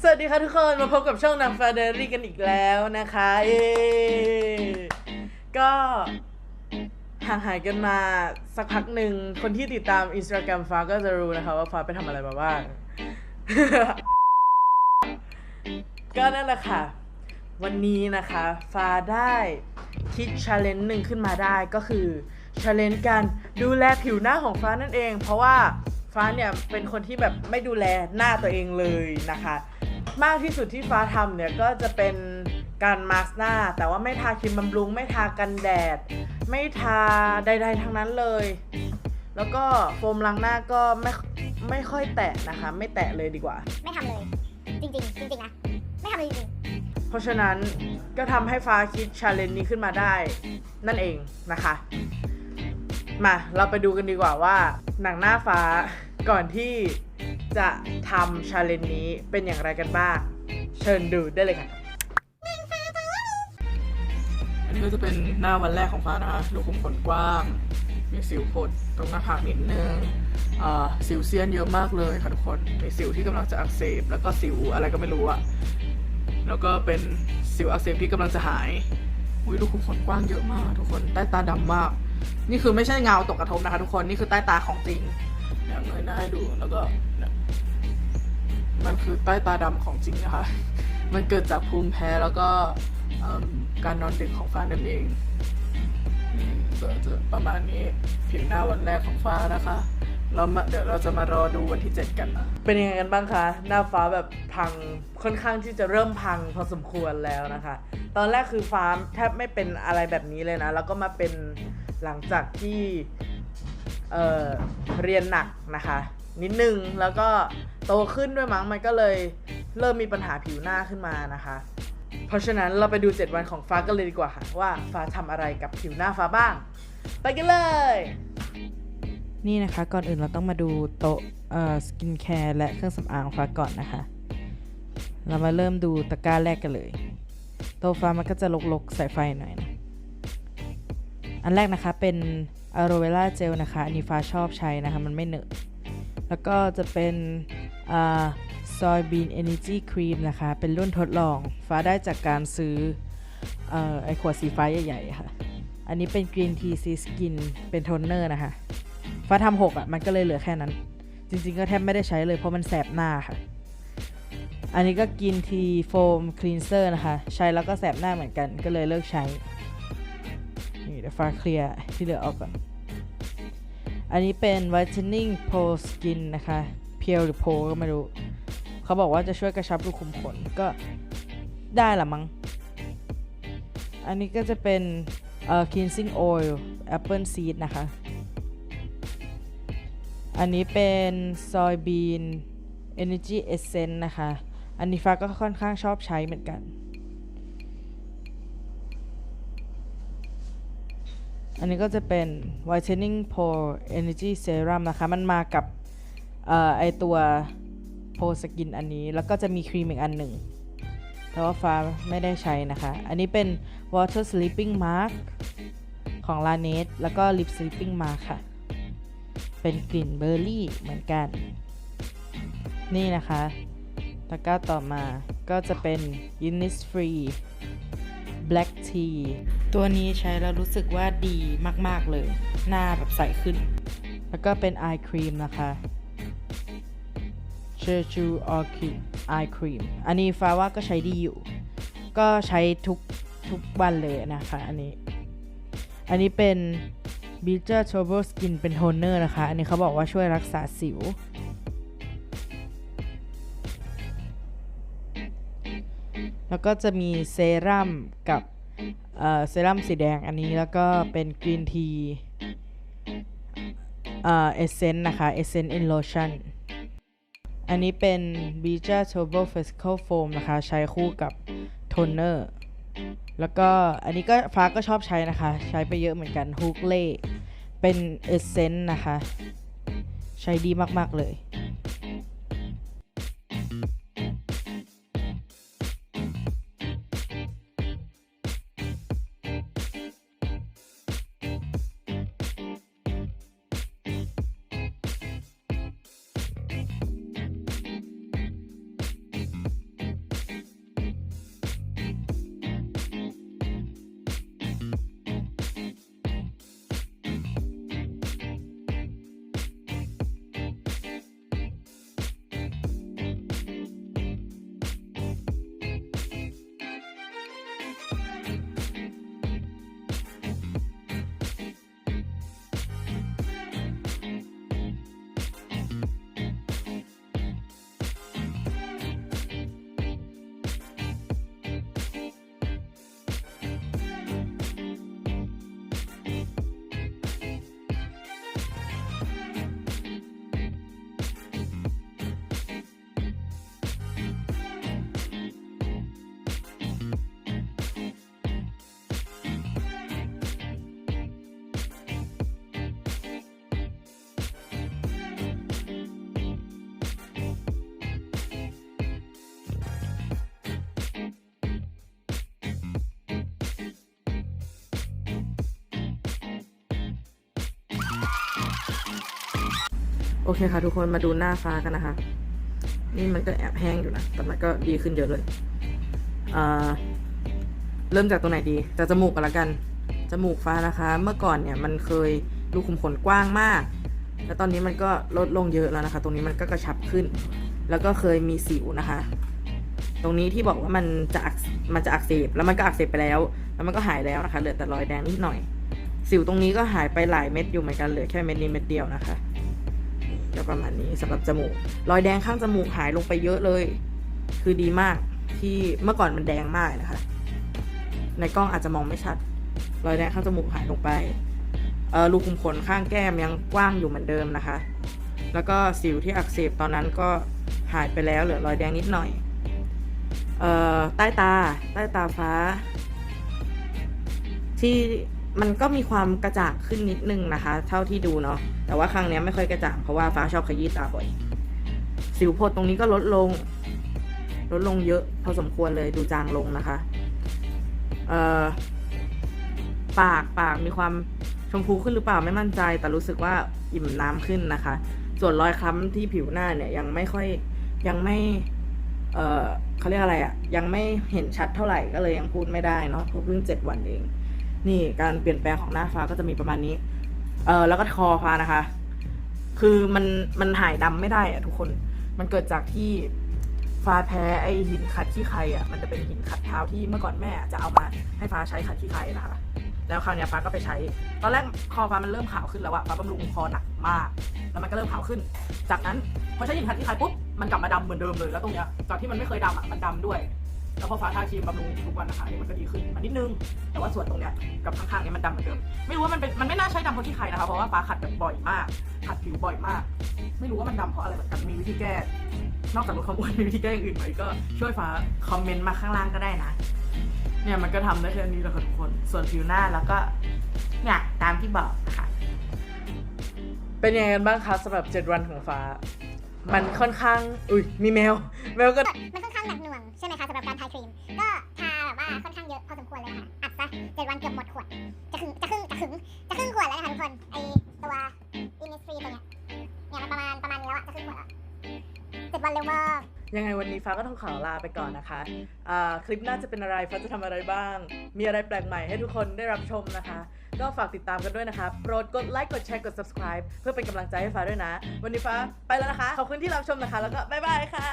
สวัสดีค่ะทุกคนมาพบกับช่องนางฟาเดรี่กันอีกแล้วนะคะเย้ก็ห่างหายกันมาสักพักหนึ่ง คนที่ติดตามอินสตาแกรมฟ้าก็จะรู้นะคะว่าฟ้าไปทำอะไรมาบ้าง ก็นั่นแหละค่ะ วันนี้นะคะฟ้าได้คิดชาเลนจ์หนึ่งขึ้นมาได้ก็คือชาเลนจ์การดูแลผิวหน้าของฟ้านั่นเอง เพราะว่า ฟ้าเนี่ยเป็นคนที่แบบไม่ดูแลหน้าตัวเองเลยนะคะ มากที่สุดที่ฟ้าทำเนี่ยก็จะเป็นการมาสก์หน้า แต่ว่าไม่ทาครีมบำรุง ไม่ทากันแดด ไม่ทาใด ๆ ทั้งนั้นเลย แล้วก็โฟมล้างหน้าก็ไม่ไม่ค่อยแตะนะคะ ไม่แตะเลยดีกว่า ไม่ทำเลย จริงๆจริงๆนะไม่ทำเลยจริงเพราะฉะนั้นก็ทำให้ฟ้าคิดชาเลนจ์นี้ขึ้นมาได้ นั่นเองนะคะ มาเราไปดูกันดีกว่าว่า หนังหน้าฟ้าก่อนที่จะทำชาเลนจ์นี้เป็นอย่างไรกันบ้าง เชิญดูได้เลยค่ะ อันนี้ก็จะเป็นหน้าวันแรกของฟ้านะคะรูขุมขนกว้าง มีสิวผดตรงหน้าผากนิดนึงอ่าสิวเซียนเยอะมากเลยค่ะทุกคนมีสิวที่กำลังจะอักเสบ แล้วก็สิวอะไรก็ไม่รู้อะแล้วก็เป็นสิวอักเสบที่กำลังจะหายอุ้ยรูขุมขนกว้างเยอะมาก ทุกคนใต้ตาดำมาก นี่คือไม่ใช่เงาตกกระทบนะคะ ทุกคนนี่คือใต้ตาของจริงเนี่ยเงยหน้าให้ดูแล้วก็เนี่ยมันคือใต้ตาดำของจริงนะคะ มันเกิดจากภูมิแพ้แล้วก็เอิ่มการนอนดึกของฟ้านั่นเองนี่ก็จะประมาณนี้ผิวหน้าวันแรกของฟ้านะคะเรามาเดี๋ยวเราจะมารอดูวันที่ 7 กันนะเป็นยังไงกันบ้างคะ หน้าฟ้าแบบพังค่อนข้างที่จะเริ่มพังพอสมควรแล้วนะคะ ตอนแรกคือฟ้าแทบไม่เป็นอะไรแบบนี้เลยนะ แล้วก็มาเป็น หลังจากที่เเรียนหนักนะคะ นิดนึงแล้วก็โตขึ้นด้วยมั้งมันก็เลยเริ่มมีปัญหาผิวหน้าขึ้นมานะคะ เพราะฉะนั้นเราไปดู 7 วันของฟ้ากันเลยดีกว่าค่ะว่าฟ้าทำอะไรกับผิวหน้าฟ้าบ้าง ไปกันเลย นี่นะคะก่อนอื่นเราต้องมาดูโต๊ะเอ่อสกินแคร์และเครื่องสำอางของฟ้าก่อนนะคะ เรามาเริ่มดูตะกร้าแรกกันเลย โต๊ะฟ้ามันก็จะลกๆใส่ไฟหน่อยนะ อันแรกนะคะเป็นอะโรเวล่าเจลนะคะ อันนี้ฟ้าชอบใช้นะคะ มันไม่เหนอะ แล้วก็จะเป็นซอยบีนเอเนจีครีมนะคะ เป็นรุ่นทดลอง ฟ้าได้จากการซื้อเอ่อไอขวดสีฟ้าใหญ่ๆค่ะ อันนี้เป็นกรีนทีซีสกินเป็นโทนเนอร์นะคะ ฟ้าทำหกอะ มันก็เลยเหลือแค่นั้น จริงๆ ก็แทบไม่ได้ใช้เลยเพราะมันแสบหน้าค่ะ อันนี้ก็กินทีโฟมคลีนเซอร์นะคะ ใช้แล้วก็แสบหน้าเหมือนกัน ก็เลยเลิกใช้ นี่เดี๋ยวฟ้าเคลียร์ที่เหลือออกก่อน อันนี้เป็น whitening pro skin นะคะ เพียวหรือโพก็ไม่รู้ เขาบอกว่าจะช่วยกระชับรูขุมขนก็ได้ละมั้ง อันนี้ก็จะเป็นเอ่อ cleansing oil apple seed นะคะ อันนี้เป็น soybean energy essence นะคะ อันนี้ฟ้าก็ค่อนข้างชอบใช้เหมือนกัน อันนี้ก็จะเป็น whitening pore energy serum นะคะ มันมากับออไอตัว pore skin อันนี้ แล้วก็จะมีครีมอีกอันหนึ่ง แต่ว่าฟ้าไม่ได้ใช้นะคะ อันนี้เป็น water sleeping mask ของ l a n e t แล้วก็ lip sleeping mask ค่ะ เป็นกลิ่นเบอร์รี่เหมือนกัน นี่นะคะตะกร้าต่อมาก็จะเป็น Innisfree Black Tea ตัวนี้ใช้แล้วรู้สึกว่าดีมาก ๆ เลย หน้าแบบใสขึ้น แล้วก็เป็น Eye Cream นะคะ c h e r c h u Orchid Eye Cream อันนี้ฟ้าว่าก็ใช้ดีอยู่ ก็ใช้ทุกทุกวันเลยนะคะ อันนี้ อันนี้เป็น b e a c h e r Turbo Skin เป็นโทนเนอร์นะคะ อันนี้เขาบอกว่าช่วยรักษาสิว แล้วก็จะมีเซรั่มกับ เอ่อเซรั่มสีแดงอันนี้แล้วก็เป็นกรีนทีเอ่อเอเซนนะคะเอเซนอินโลชั่นอันนี้เป็น b e a c h e r Turbo Physical Foam นะคะ ใช้คู่กับโทนเนอร์แล้วก็อันนี้ก็ฟ้าก็ชอบใช้นะคะ ใช้ไปเยอะเหมือนกันฮุกเล่เป็นเอเซนนะคะ ใช้ดีมาก ๆ เลย โอเคค่ะ ทุกคนมาดูหน้าฟ้ากันนะคะ นี่มันก็แอบแห้งอยู่นะ แต่มันก็ดีขึ้นเยอะเลยอ่าเริ่มจากตรงไหนดีจากจมูกกันละกัน จมูกฟ้านะคะ เมื่อก่อนเนี่ยมันเคยรูขุมขนกว้างมาก แล้วตอนนี้มันก็ลดลงเยอะแล้วนะคะ ตรงนี้มันก็กระชับขึ้น แล้วก็เคยมีสิวนะคะ ตรงนี้ที่บอกว่ามันจะมันจะอักเสบ แล้วมันก็อักเสบไปแล้ว แล้วมันก็หายแล้วนะคะ เหลือแต่รอยแดงนิดหน่อย สิวตรงนี้ก็หายไปหลายเม็ดอยู่เหมือนกัน เหลือแค่เม็ดนี้เม็ดเดียวนะคะ ก็ประมาณนี้สำหรับจมูก รอยแดงข้างจมูกหายลงไปเยอะเลย คือดีมากที่เมื่อก่อนมันแดงมากนะคะ ในกล้องอาจจะมองไม่ชัด รอยแดงข้างจมูกหายลงไปเออรูขุมขนข้างแก้มยังกว้างอยู่เหมือนเดิมนะคะ แล้วก็สิวที่อักเสบตอนนั้นก็หายไปแล้วเหลือรอยแดงนิดหน่อยเออใต้ตา ใต้ตาฟ้า ที่ มันก็มีความกระจ่างขึ้นนิดนึงนะคะ เท่าที่ดูเนาะแต่ว่าครั้งเนี้ยไม่ค่อยกระจ่างเพราะว่าฟ้าชอบขยี้ตาบ่อย สิวพดตรงนี้ก็ลดลง ลดลงเยอะพอสมควรเลยดูจางลงนะคะ เอ่อปากปากมีความชมพูขึ้นหรือเปล่าไม่มั่นใจ แต่รู้สึกว่าอิ่มน้ำขึ้นนะคะ ส่วนรอยคล้ำที่ผิวหน้าเนี่ยยังไม่ค่อยยังไม่ เอ่อเขาเรียกอะไรอะ่ะยังไม่เห็นชัดเท่าไหร่ก็เลยยังพูดไม่ได้เนาะเพราะเพิ่งเจ็ดวันเอง นี่การเปลี่ยนแปลงของหน้าฟ้าก็จะมีประมาณนี้ เออแล้วก็คอฟ้านะคะ คือมันมันหายดำไม่ได้อะทุกคน มันเกิดจากที่ฟ้าแพ้ไอหินขัดขี้ใครอะมันจะเป็นหินขัดเท้าที่เมื่อก่อนแม่จะเอามาให้ฟ้าใช้ขัดขี้ใครนะคะ แล้วคราวนี้ฟ้าก็ไปใช้ ตอนแรกคอฟ้ามันเริ่มขาวขึ้นแล้วอะฟ้าบำรุงคอหนักมาก แล้วมันก็เริ่มขาวขึ้น จากนั้นพอใช้หินขัดขี้ใครปุ๊บมันกลับมาดำเหมือนเดิมเลยแล้วตรงเนี้ยจากที่มันไม่เคยดำอะมันดำด้วย แล้วพอฟ้าทาครีมบำรุงทุกวันนะคะเนี่ยมันก็ดีขึ้นมานิดนึง แต่ว่าส่วนตรงเนี้ยกับข้างๆเนี้ยมันดำเหมือนเดิม ไม่รู้ว่ามันเป็นมันไม่น่าใช้ดำเพราะขี้ใครนะคะ เพราะว่าฟ้าขัดแบบบ่อยมาก ขัดผิวบ่อยมาก ไม่รู้ว่ามันดำเพราะอะไรเหมือนกัน มีวิธีแก้ นอกจากลดความอ้วนมีวิธีแก้อย่างอื่นไหมก็ช่วยฟ้าคอมเมนต์มาข้างล่างก็ได้นะ เนี่ยมันก็ทำได้แค่นี้แหละค่ะทุกคน ส่วนผิวหน้าแล้วก็เนี่ยตามที่บอกนะคะเป็นยังไงกันบ้างคะสำหรับ 7 วันของฟ้า มันค่อนข้าง อุ้ยมีแมว แมวก็ มันค่อนข้างหนักหน่วงใช่ไหมคะสำหรับการทาครีม ก็ทาแบบว่าค่อนข้างเยอะพอสมควรเลยค่ะ อัดซะเจ็ดวันเกือบหมดขวด จะครึ่งจะครึ่งจะครึ่งจะครึ่งขวดแล้วนะคะทุกคน ไอตัวอินิสฟรีตัวเนี้ยเนี่ยมันประมาณประมาณนี้แล้วอะจะครึ่งขวดแล้วเจ็ดวันเร็วมาก ยังไงวันนี้ฟ้าก็ต้องขอลาไปก่อนนะคะอ่าคลิปหน้าจะเป็นอะไรฟ้าจะทำอะไรบ้าง มีอะไรแปลกใหม่ให้ทุกคนได้รับชมนะคะ ก็ฝากติดตามกันด้วยนะคะ โปรดกดไลค์กดแชร์กด subscribe เพื่อเป็นกำลังใจให้ฟ้าด้วยนะ วันนี้ฟ้าไปแล้วนะคะ ขอบคุณที่รับชมนะคะ แล้วก็บ๊ายบายค่ะ